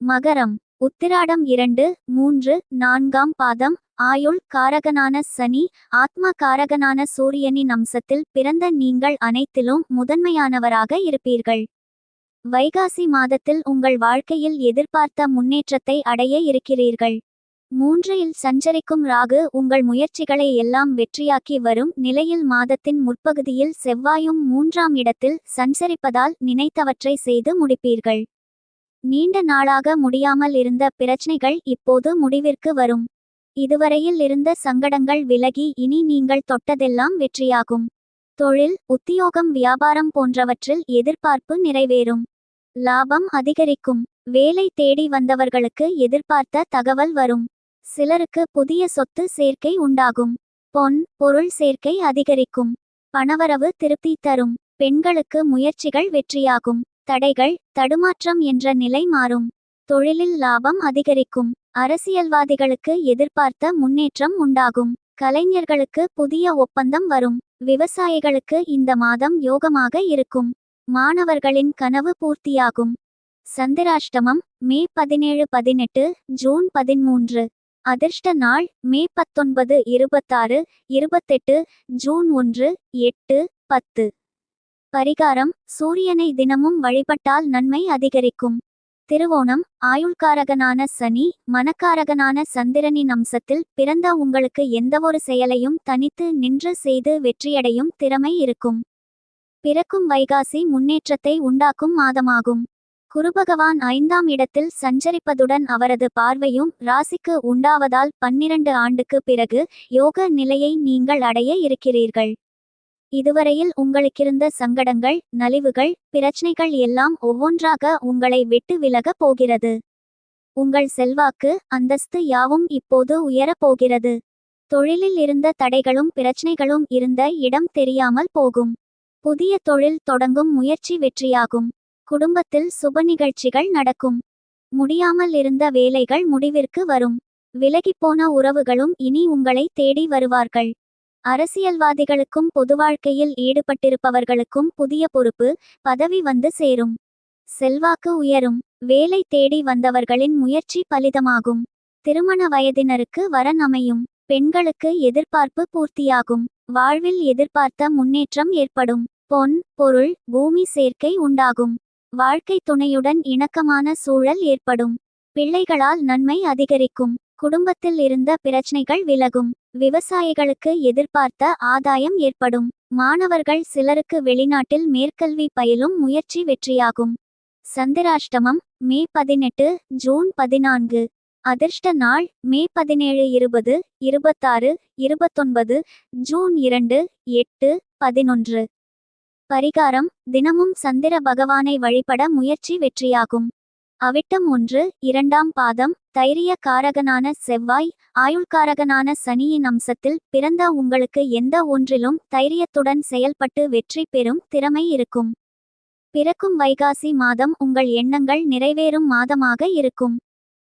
மகரம் உத்திராடம் இரண்டு மூன்று நான்காம் பாதம் ஆயுள் காரகனான சனி ஆத்ம காரகனான சூரியனின் அம்சத்தில் பிறந்த நீங்கள் அனைத்திலும் முதன்மையானவராக இருப்பீர்கள். வைகாசி மாதத்தில் உங்கள் வாழ்க்கையில் எதிர்பார்த்த முன்னேற்றத்தை அடைய இருக்கிறீர்கள். மூன்றில் சஞ்சரிக்கும் ராகு உங்கள் முயற்சிகளை எல்லாம் வெற்றியாக்கி வரும் நிலையில் மாதத்தின் முற்பகுதியில் செவ்வாயும் மூன்றாம் இடத்தில் சஞ்சரிப்பதால் நினைத்தவற்றை செய்து முடிப்பீர்கள். நீண்ட நாளாக முடியாமல் இருந்த பிரச்சனைகள் இப்போது முடிவிற்கு வரும். இதுவரையில் இருந்த சங்கடங்கள் விலகி இனி நீங்கள் தொட்டதெல்லாம் வெற்றியாகும். தொழில் உத்தியோகம் வியாபாரம் போன்றவற்றில் எதிர்பார்ப்பு நிறைவேறும். லாபம் அதிகரிக்கும். வேலை தேடி வந்தவர்களுக்கு எதிர்பார்த்த தகவல் வரும். சிலருக்கு புதிய சொத்து சேர்க்கை உண்டாகும். பொன் பொருள் சேர்க்கை அதிகரிக்கும். பணவரவு திருப்தி தரும். பெண்களுக்கு முயற்சிகள் வெற்றியாகும். தடைகள் தடுமாற்றம் என்ற நிலை மாறும். தொழிலில் லாபம் அதிகரிக்கும். அரசியல்வாதிகளுக்கு எதிர்பார்த்த முன்னேற்றம் உண்டாகும். கலைஞர்களுக்கு புதிய ஒப்பந்தம் வரும். விவசாயிகளுக்கு இந்த மாதம் யோகமாக இருக்கும். மாணவர்களின் கனவு பூர்த்தியாகும். சந்திராஷ்டமம் மே பதினேழு பதினெட்டு ஜூன் பதிமூன்று. அதிர்ஷ்ட நாள் மே பத்தொன்பது இருபத்தாறு இருபத்தெட்டு ஜூன் ஒன்று எட்டு பத்து. பரிகாரம் சூரியனை தினமும் வழிபட்டால் நன்மை அதிகரிக்கும். திருவோணம் ஆயுள்காரகனான சனி மனக்காரகனான சந்திரனின் அம்சத்தில் பிறந்த உங்களுக்கு எந்தவொரு செயலையும் தனித்து நின்று செய்து வெற்றியடையும் திறமை இருக்கும். பிறக்கும் வைகாசி முன்னேற்றத்தை உண்டாக்கும் மாதமாகும். குருபகவான் ஐந்தாம் இடத்தில் சஞ்சரிப்பதுடன் அவரது பார்வையும் ராசிக்கு உண்டாவதால் பன்னிரண்டு ஆண்டுக்கு பிறகு யோக நிலையை நீங்கள் அடைய இருக்கிறீர்கள். இதுவரையில் உங்களுக்கிருந்த சங்கடங்கள் நலிவுகள் பிரச்சனைகள் எல்லாம் ஒவ்வொன்றாக உங்களை விட்டு விலகப் போகிறது. உங்கள் செல்வாக்கு அந்தஸ்து யாவும் இப்போது உயரப் போகிறது. தொழிலில் இருந்த தடைகளும் பிரச்சனைகளும் இருந்த இடம் தெரியாமல் போகும். புதிய தொழில் தொடங்கும் முயற்சி வெற்றியாகும். குடும்பத்தில் சுப நிகழ்ச்சிகள் நடக்கும். முடியாமல் இருந்த வேலைகள் முடிவிற்கு வரும். விலகிப்போன உறவுகளும் இனி உங்களை தேடி வருவார்கள். அரசியல்வாதிகளுக்கும் பொது வாழ்க்கையில் ஈடுபட்டிருப்பவர்களுக்கும் புதிய பொறுப்பு பதவி வந்து சேரும். செல்வாக்கு உயரும். வேலை தேடி வந்தவர்களின் முயற்சி பலிதமாகும். திருமண வயதினருக்கு வரன் அமையும். பெண்களுக்கு எதிர்பார்ப்பு பூர்த்தியாகும். வாழ்வில் எதிர்பார்த்த முன்னேற்றம் ஏற்படும். பொன் பொருள் பூமி சேர்க்கை உண்டாகும். வாழ்க்கை துணையுடன் இணக்கமான சூழல் ஏற்படும். பிள்ளைகளால் நன்மை அதிகரிக்கும். குடும்பத்தில் இருந்த பிரச்சனைகள் விலகும். விவசாயிகளுக்கு எதிர்பார்த்த ஆதாயம் ஏற்படும். மாணவர்கள் சிலருக்கு வெளிநாட்டில் மேற்கல்வி பயிலும் முயற்சி வெற்றியாகும். சந்திராஷ்டமம் மே பதினெட்டு ஜூன் பதினான்கு. அதிர்ஷ்ட நாள் மே பதினேழு இருபது இருபத்தாறு இருபத்தொன்பது ஜூன் இரண்டு எட்டு பதினொன்று. பரிகாரம் தினமும் சந்திர பகவானை வழிபட முயற்சி வெற்றியாகும். அவிட்டம் ஒன்று இரண்டாம் பாதம் தைரிய காரகனான செவ்வாய் ஆயுள்காரகனான சனியின் அம்சத்தில் பிறந்த உங்களுக்கு எந்த ஒன்றிலும் தைரியத்துடன் செயல்பட்டு வெற்றி பெறும் திறமை இருக்கும். பிறக்கும் வைகாசி மாதம் உங்கள் எண்ணங்கள் நிறைவேறும் மாதமாக இருக்கும்.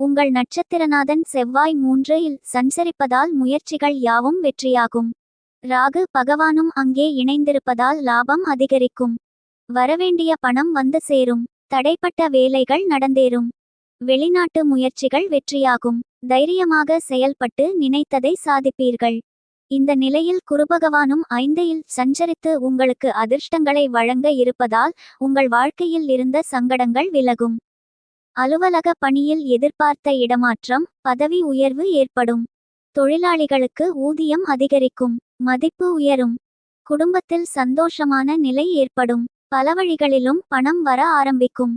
உங்கள் நட்சத்திரநாதன் செவ்வாய் மூன்றில் சஞ்சரிப்பதால் முயற்சிகள் யாவும் வெற்றியாகும். ராகு பகவானும் அங்கே இணைந்திருப்பதால் லாபம் அதிகரிக்கும். வரவேண்டிய பணம் வந்து சேரும். தடைப்பட்ட வேலைகள் நடந்தேறும். வெளிநாட்டு முயற்சிகள் வெற்றியாகும். தைரியமாக செயல்பட்டு நினைத்ததை சாதிப்பீர்கள். இந்த நிலையில் குருபகவானும் ஐந்தையில் சஞ்சரித்து உங்களுக்கு அதிர்ஷ்டங்களை வழங்க இருப்பதால் உங்கள் வாழ்க்கையில் இருந்த சங்கடங்கள் விலகும். அலுவலக பணியில் எதிர்பார்த்த இடமாற்றம் பதவி உயர்வு ஏற்படும். தொழிலாளிகளுக்கு ஊதியம் அதிகரிக்கும். மதிப்பு உயரும். குடும்பத்தில் சந்தோஷமான நிலை ஏற்படும். பல வழிகளிலும் பணம் வர ஆரம்பிக்கும்.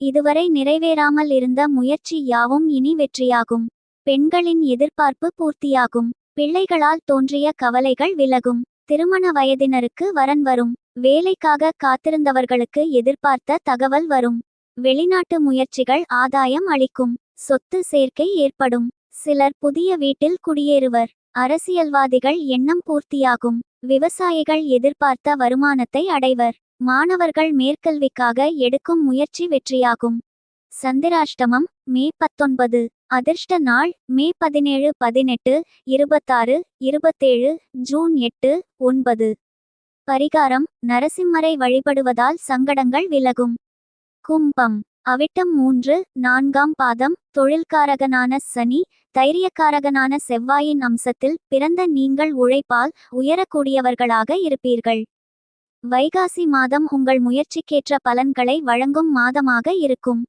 இதுவரை நிறைவேறாமல் இருந்த முயற்சி யாவும் இனி வெற்றியாகும். பெண்களின் எதிர்பார்ப்பு பூர்த்தியாகும். பிள்ளைகளால் தோன்றிய கவலைகள் விலகும். திருமண வயதினருக்கு வரன் வரும். வேலைக்காக காத்திருந்தவர்களுக்கு எதிர்பார்த்த தகவல் வரும். வெளிநாட்டு முயற்சிகள் ஆதாயம் அளிக்கும். சொத்து சேர்க்கை ஏற்படும். சிலர் புதிய வீட்டில் குடியேறுவர். அரசியல்வாதிகள் எண்ணம் பூர்த்தியாகும். விவசாயிகள் எதிர்பார்த்த வருமானத்தை அடைவர். மாணவர்கள் மேற்கல்விக்காக எடுக்கும் முயற்சி வெற்றியாகும். சந்திராஷ்டமம் மே பத்தொன்பது அதிர்ஷ்ட நாள் மே பதினேழு பதினெட்டு இருபத்தாறு இருபத்தேழு ஜூன் எட்டு ஒன்பது. பரிகாரம் நரசிம்மரை வழிபடுவதால் சங்கடங்கள் விலகும். கும்பம் அவிட்டம் மூன்று நான்காம் பாதம் தொழில்காரகனான சனி தைரியக்காரகனான செவ்வாயின் அம்சத்தில் பிறந்த நீங்கள் உழைப்பால் உயரக்கூடியவர்களாக இருப்பீர்கள். வைகாசி மாதம் உங்கள் முயற்சிக்கேற்ற பலன்களை வழங்கும் மாதமாக இருக்கும்.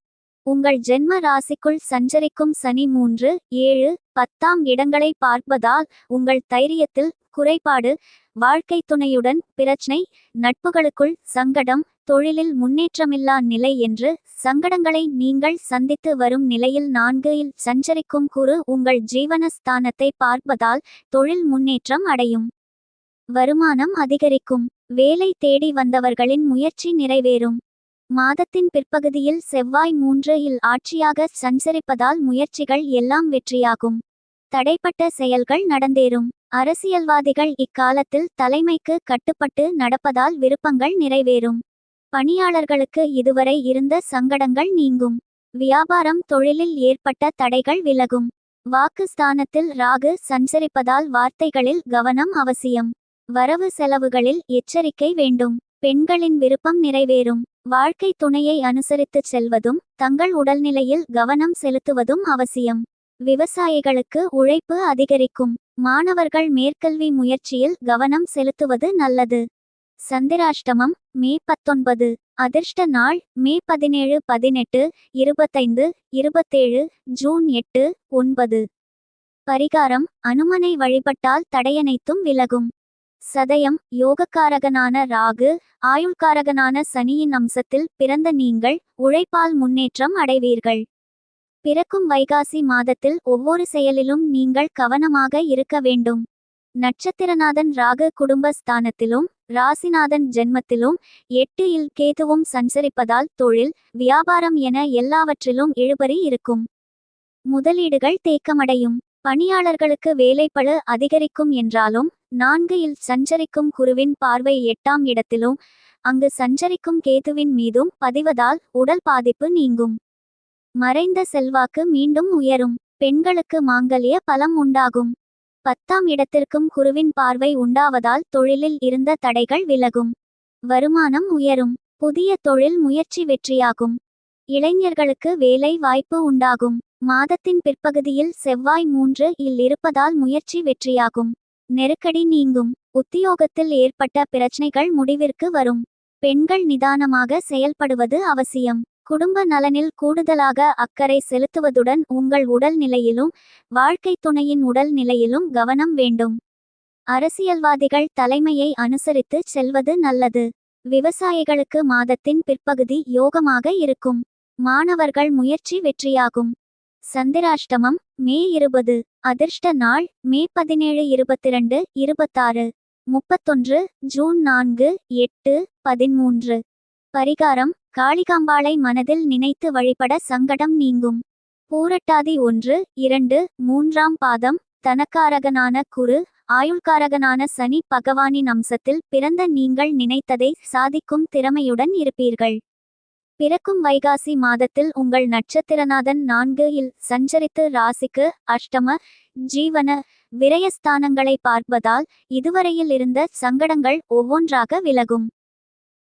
உங்கள் ஜென்ம ராசிக்குள் சஞ்சரிக்கும் சனி மூன்று ஏழு பத்தாம் இடங்களை பார்ப்பதால் உங்கள் தைரியத்தில் குறைபாடு வாழ்க்கை துணையுடன் பிரச்சனை நட்புகளுக்குள் சங்கடம் தொழிலில் முன்னேற்றமில்லா நிலை என்று சங்கடங்களை நீங்கள் சந்தித்து வரும் நிலையில் நான்கில் சஞ்சரிக்கும் குறு உங்கள் ஜீவன ஸ்தானத்தை பார்ப்பதால் தொழில் முன்னேற்றம் அடையும். வருமானம் அதிகரிக்கும். வேலை தேடி வந்தவர்களின் முயற்சி நிறைவேறும். மாதத்தின் பிற்பகுதியில் செவ்வாய் மூன்று இல் ஆட்சியாக சஞ்சரிப்பதால் முயற்சிகள் எல்லாம் வெற்றியாகும். தடைப்பட்ட செயல்கள் நடந்தேறும். அரசியல்வாதிகள் இக்காலத்தில் தலைமைக்கு கட்டுப்பட்டு நடப்பதால் விருப்பங்கள் நிறைவேறும். பணியாளர்களுக்கு இதுவரை இருந்த சங்கடங்கள் நீங்கும். வியாபாரம் தொழிலில் ஏற்பட்ட தடைகள் விலகும். வாக்கு ஸ்தானத்தில் ராகு சஞ்சரிப்பதால் வார்த்தைகளில் கவனம் அவசியம். வரவு செலவுகளில் எச்சரிக்கை வேண்டும். பெண்களின் விருப்பம் நிறைவேறும். வாழ்க்கை துணையை அனுசரித்துச் செல்வதும் தங்கள் உடல்நிலையில் கவனம் செலுத்துவதும் அவசியம். விவசாயிகளுக்கு உழைப்பு அதிகரிக்கும். மாணவர்கள் மேற்கல்வி முயற்சியில் கவனம் செலுத்துவது நல்லது. சந்திராஷ்டமம் மே பத்தொன்பது. அதிர்ஷ்ட நாள் மே பதினேழு பதினெட்டு இருபத்தைந்து இருபத்தேழு ஜூன் எட்டு ஒன்பது. பரிகாரம் அனுமனை வழிபட்டால் தடையனைத்தும் விலகும். சதயம் யோகக்காரகனான ராகு ஆயுள்காரகனான சனியின் அம்சத்தில் பிறந்த நீங்கள் உழைப்பால் முன்னேற்றம் அடைவீர்கள். பிறக்கும் வைகாசி மாதத்தில் ஒவ்வொரு செயலிலும் நீங்கள் கவனமாக இருக்க வேண்டும். நட்சத்திரநாதன் ராகு குடும்ப ஸ்தானத்திலும் ராசிநாதன் ஜென்மத்திலும் எட்டு இல் கேதுவும் சஞ்சரிப்பதால் தொழில் வியாபாரம் என எல்லாவற்றிலும் இழுபறி இருக்கும். முதலீடுகள் தேக்கமடையும். பணியாளர்களுக்கு வேலைப்பழு அதிகரிக்கும் என்றாலும் நான்கு இல் சஞ்சரிக்கும் குருவின் பார்வை எட்டாம் இடத்திலும் அங்கு சஞ்சரிக்கும் கேதுவின் மீதும் பதிவதால் உடல் பாதிப்பு நீங்கும். மறைந்த செல்வாக்கு மீண்டும் உயரும். பெண்களுக்கு மாங்கல்ய பலம் உண்டாகும். பத்தாம் இடத்திற்கும் குருவின் பார்வை உண்டாவதால் தொழிலில் இருந்த தடைகள் விலகும். வருமானம் உயரும். புதிய தொழில் முயற்சி வெற்றியாகும். இளைஞர்களுக்கு வேலை வாய்ப்பு உண்டாகும். மாதத்தின் பிற்பகுதியில் செவ்வாய் மூன்று இல் இருப்பதால் முயற்சி வெற்றியாகும். நெருக்கடி நீங்கும். உத்தியோகத்தில் ஏற்பட்ட பிரச்சனைகள் முடிவிற்கு வரும். பெண்கள் நிதானமாக செயல்படுவது அவசியம். குடும்ப நலனில் கூடுதலாக அக்கறை செலுத்துவதுடன் உங்கள் உடல் நிலையிலும் வாழ்க்கை துணையின் உடல் நிலையிலும் கவனம் வேண்டும். அரசியல்வாதிகள் தலைமையை அனுசரித்து செல்வது நல்லது. விவசாயிகளுக்கு மாதத்தின் பிற்பகுதி யோகமாக இருக்கும். மாணவர்கள் முயற்சி வெற்றியாகும். சந்திராஷ்டமம் மே இருபது அதிர்ஷ்ட நாள் மே பதினேழு இருபத்திரண்டு இருபத்தாறு முப்பத்தொன்று ஜூன் நான்கு எட்டு பதிமூன்று. பரிகாரம் காளிகாம்பாளை மனதில் நினைத்து வழிபட சங்கடம் நீங்கும். பூரட்டாதி ஒன்று இரண்டு மூன்றாம் பாதம் தனக்காரகனான குரு ஆயுள்காரகனான சனி பகவானின் அம்சத்தில் பிறந்த நீங்கள் நினைத்ததை சாதிக்கும் திறமையுடன் இருப்பீர்கள். பிறக்கும் வைகாசி மாதத்தில் உங்கள் நட்சத்திரநாதன் நான்கு இல் சஞ்சரித்து ராசிக்கு அஷ்டம ஜீவன விரயஸ்தானங்களை பார்ப்பதால் இதுவரையில் இருந்த சங்கடங்கள் ஒவ்வொன்றாக விலகும்.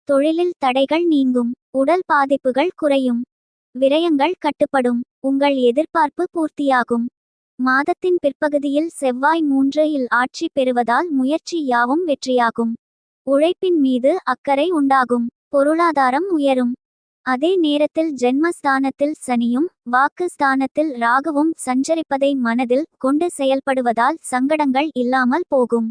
தொழிலில் தடைகள் நீங்கும் உடல் பாதிப்புகள் குறையும் விரயங்கள் கட்டுப்படும் உங்கள் எதிர்பார்ப்பு பூர்த்தியாகும். மாதத்தின் பிற்பகுதியில் செவ்வாய் மூன்று இல் ஆட்சி பெறுவதால் முயற்சி யாவும் வெற்றியாகும். உழைப்பின் மீது அக்கறை உண்டாகும் பொருளாதாரம் உயரும். அதே நேரத்தில் ஜென்மஸ்தானத்தில் சனியும் வாக்கு ஸ்தானத்தில் ராகுவும் சஞ்சரிப்பதை மனதில் கொண்டு செயல்படுவதால் சங்கடங்கள் இல்லாமல் போகும்.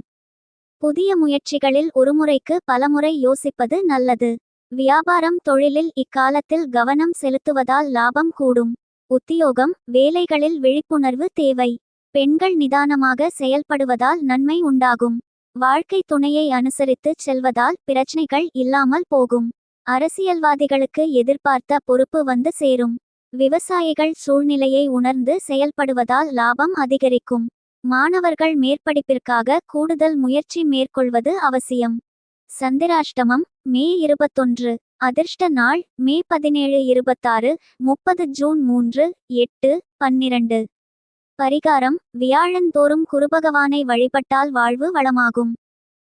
புதிய முயற்சிகளில் ஒருமுறைக்கு பலமுறை யோசிப்பது நல்லது. வியாபாரம் தொழிலில் இக்காலத்தில் கவனம் செலுத்துவதால் லாபம் கூடும். உத்தியோகம் வேலைகளில் விழிப்புணர்வு தேவை. பெண்கள் நிதானமாக செயல்படுவதால் நன்மை உண்டாகும். வாழ்க்கை துணையை அனுசரித்துச் செல்வதால் பிரச்சனைகள் இல்லாமல் போகும். அரசியல்வாதிகளுக்கு எதிர்பார்த்த பொறுப்பு வந்து சேரும். விவசாயிகள் சூழ்நிலையை உணர்ந்து செயல்படுவதால் லாபம் அதிகரிக்கும். மாணவர்கள் மேற்படிப்பிற்காக கூடுதல் முயற்சி மேற்கொள்வது அவசியம். சந்திராஷ்டமம் மே இருபத்தொன்று அதிர்ஷ்ட நாள் மே பதினேழு இருபத்தாறு முப்பது ஜூன் மூன்று எட்டு பன்னிரண்டு. பரிகாரம் வியாழந்தோறும் குருபகவானை வழிபட்டால் வாழ்வு வளமாகும்.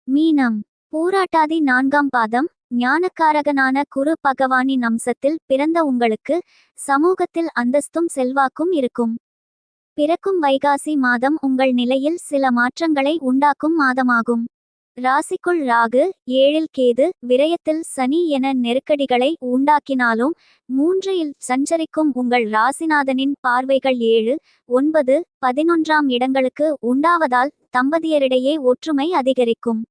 மீனம் பூராட்டாதி நான்காம் பாதம் ஞானக்காரகனான குரு பகவானின் அம்சத்தில் பிறந்த உங்களுக்கு சமூகத்தில் அந்தஸ்தும் செல்வாக்கும் இருக்கும். பிறக்கும் வைகாசி மாதம் உங்கள் நிலையில் சில மாற்றங்களை உண்டாக்கும் மாதமாகும். ராசிக்குள் ராகு ஏழில் கேது விரயத்தில் சனி என நெருக்கடிகளை உண்டாக்கினாலும் மூன்றில் சஞ்சரிக்கும் உங்கள் ராசிநாதனின் பார்வைகள் ஏழு ஒன்பது பதினொன்றாம் இடங்களுக்கு உண்டாவதால் தம்பதியரிடையே ஒற்றுமை அதிகரிக்கும்.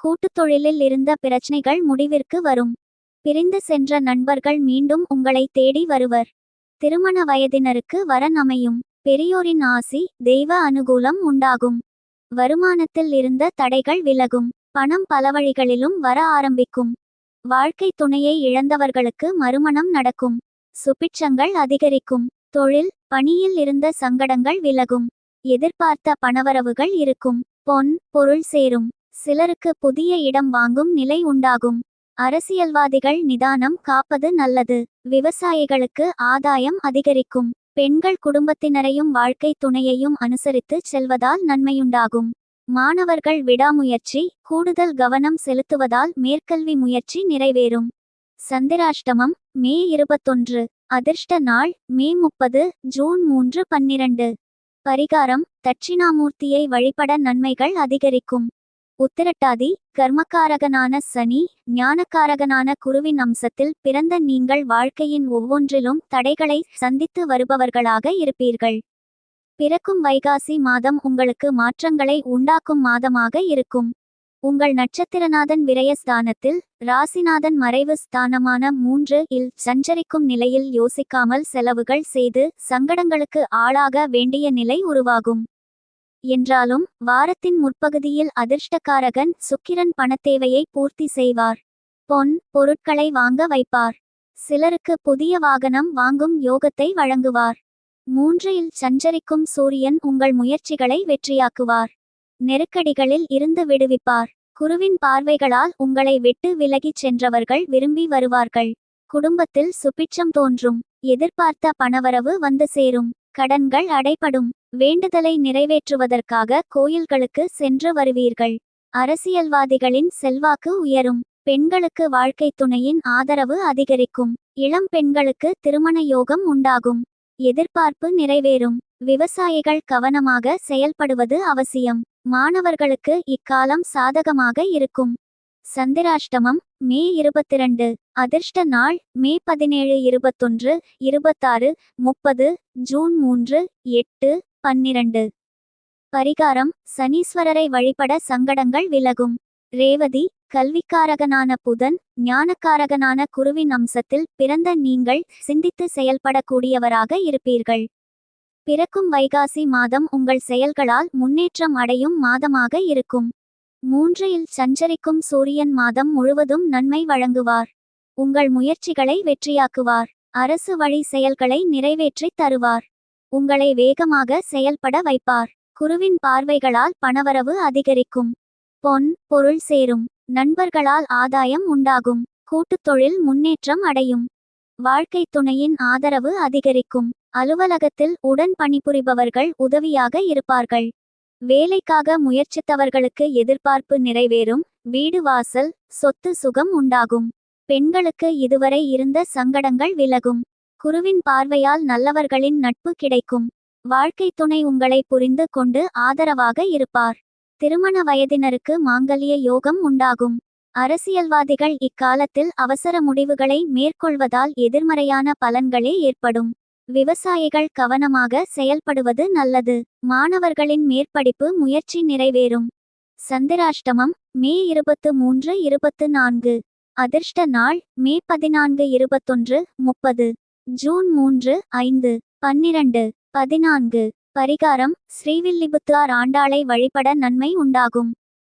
கூட்டுத் தொழிலில் இருந்த பிரச்சனைகள் முடிவிற்கு வரும். பிரிந்து சென்ற நண்பர்கள் மீண்டும் உங்களை தேடி வருவர். திருமண வயதினருக்கு வரன் அமையும் பெரியோரின் ஆசி தெய்வ அனுகூலம் உண்டாகும். வருமானத்தில் இருந்த தடைகள் விலகும். பணம் பல வழிகளிலும் வர ஆரம்பிக்கும். வாழ்க்கை துணையை இழந்தவர்களுக்கு மறுமணம் நடக்கும். சுபிட்சங்கள் அதிகரிக்கும். தொழில் பணியில் இருந்த சங்கடங்கள் விலகும். எதிர்பார்த்த பணவரவுகள் இருக்கும். பொன் பொருள் சேரும். சிலருக்கு புதிய இடம் வாங்கும் நிலை உண்டாகும். அரசியல்வாதிகள் நிதானம் காப்பது நல்லது. விவசாயிகளுக்கு ஆதாயம் அதிகரிக்கும். பெண்கள் குடும்பத்தினரையும் வாழ்க்கை துணையையும் அனுசரித்து செல்வதால் நன்மையுண்டாகும். மாணவர்கள் விடாமுயற்சி கூடுதல் கவனம் செலுத்துவதால் மேற்கல்வி முயற்சி நிறைவேறும். சந்திராஷ்டமம் மே இருபத்தொன்று. அதிர்ஷ்ட நாள் மே முப்பது ஜூன் மூன்று பன்னிரண்டு. பரிகாரம் தட்சிணாமூர்த்தியை வழிபட நன்மைகள் அதிகரிக்கும். உத்திரட்டாதி கர்மக்காரகனான சனி ஞானக்காரகனான குருவின் அம்சத்தில் பிறந்த நீங்கள் வாழ்க்கையின் ஒவ்வொன்றிலும் தடைகளை சந்தித்து வருபவர்களாக இருப்பீர்கள். பிறக்கும் வைகாசி மாதம் உங்களுக்கு மாற்றங்களை உண்டாக்கும் மாதமாக இருக்கும். உங்கள் நட்சத்திரநாதன் விரயஸ்தானத்தில் ராசிநாதன் மறைவு ஸ்தானமான மூன்று இல் சஞ்சரிக்கும் நிலையில் யோசிக்காமல் செலவுகள் செய்து சங்கடங்களுக்கு ஆளாக வேண்டிய நிலை உருவாகும். என்றாலும் வாரத்தின் முற்பகுதியில் அதிர்ஷ்டக்காரகன் சுக்கிரன் பணத்தேவையை பூர்த்தி செய்வார். பொன் பொருட்களை வாங்க வைப்பார். சிலருக்கு புதிய வாகனம் வாங்கும் யோகத்தை வழங்குவார். மூன்றில் சஞ்சரிக்கும் சூரியன் உங்கள் முயற்சிகளை வெற்றியாக்குவார். நெருக்கடிகளில் இருந்து விடுவிப்பார். குருவின் பார்வைகளால் உங்களை விட்டு விலகிச் சென்றவர்கள் விரும்பி வருவார்கள். குடும்பத்தில் சுபிட்சம் தோன்றும். எதிர்பார்த்த பணவரவு வந்து சேரும். கடன்கள் அடைபடும். வேண்டுதலை நிறைவேற்றுவதற்காக கோயில்களுக்கு சென்று வருவீர்கள். அரசியல்வாதிகளின் செல்வாக்கு உயரும். பெண்களுக்கு வாழ்க்கை துணையின் ஆதரவு அதிகரிக்கும். இளம் பெண்களுக்கு திருமண யோகம் உண்டாகும். எதிர்பார்ப்பு நிறைவேறும். விவசாயிகள் கவனமாக செயல்படுவது அவசியம். மாணவர்களுக்கு இக்காலம் சாதகமாக இருக்கும். சந்திராஷ்டமம் மே இருபத்திரண்டு. அதிர்ஷ்ட நாள் மே பதினேழு இருபத்தொன்று இருபத்தாறு முப்பது ஜூன் மூன்று எட்டு பன்னிரண்டு. பரிகாரம் சனீஸ்வரரை வழிபட சங்கடங்கள் விலகும். ரேவதி கல்விக்காரகனான புதன் ஞானக்காரகனான குருவின் அம்சத்தில் பிறந்த நீங்கள் சிந்தித்து செயல்படக்கூடியவராக இருப்பீர்கள். பிறக்கும் வைகாசி மாதம் உங்கள் செயல்களால் முன்னேற்றம் அடையும் மாதமாக இருக்கும். மூன்றில் சஞ்சரிக்கும் சூரியன் மாதம் முழுவதும் நன்மை வழங்குவார். உங்கள் முயற்சிகளை வெற்றியாக்குவார். அரசு வழி செயல்களை நிறைவேற்றித் தருவார். உங்களை வேகமாக செயல்பட வைப்பார். குருவின் பார்வைகளால் பணவரவு அதிகரிக்கும். பொன் பொருள் சேரும். நண்பர்களால் ஆதாயம் உண்டாகும். கூட்டுத் தொழில் முன்னேற்றம் அடையும். வாழ்க்கை துணையின் ஆதரவு அதிகரிக்கும். அலுவலகத்தில் உடன் பணிபுரிபவர்கள் உதவியாக இருப்பார்கள். வேலைக்காக முயற்சித்தவர்களுக்கு எதிர்பார்ப்பு நிறைவேறும். வீடு வாசல் சொத்து சுகம் உண்டாகும். பெண்களுக்கு இதுவரை இருந்த சங்கடங்கள் விலகும். குருவின் பார்வையால் நல்லவர்களின் நட்பு கிடைக்கும். வாழ்க்கை துணை உங்களை புரிந்து கொண்டு ஆதரவாக இருப்பார். திருமண வயதினருக்கு மாங்கல்ய யோகம் உண்டாகும். அரசியல்வாதிகள் இக்காலத்தில் அவசர முடிவுகளை மேற்கொள்வதால் எதிர்மறையான பலன்களே ஏற்படும். விவசாயிகள் கவனமாக செயல்படுவது நல்லது. மாணவர்களின் மேற்படிப்பு முயற்சி நிறைவேறும். சந்திராஷ்டமம் மே இருபத்து மூன்று இருபத்து நான்கு. அதிர்ஷ்ட நாள் மே பதினான்கு இருபத்தொன்று முப்பது. ஜூன் மூன்று ஐந்து. பன்னிரண்டு. பதினான்கு. பரிகாரம் ஸ்ரீவில்லிபுத்தார் ஆண்டாளை வழிபட நன்மை உண்டாகும்.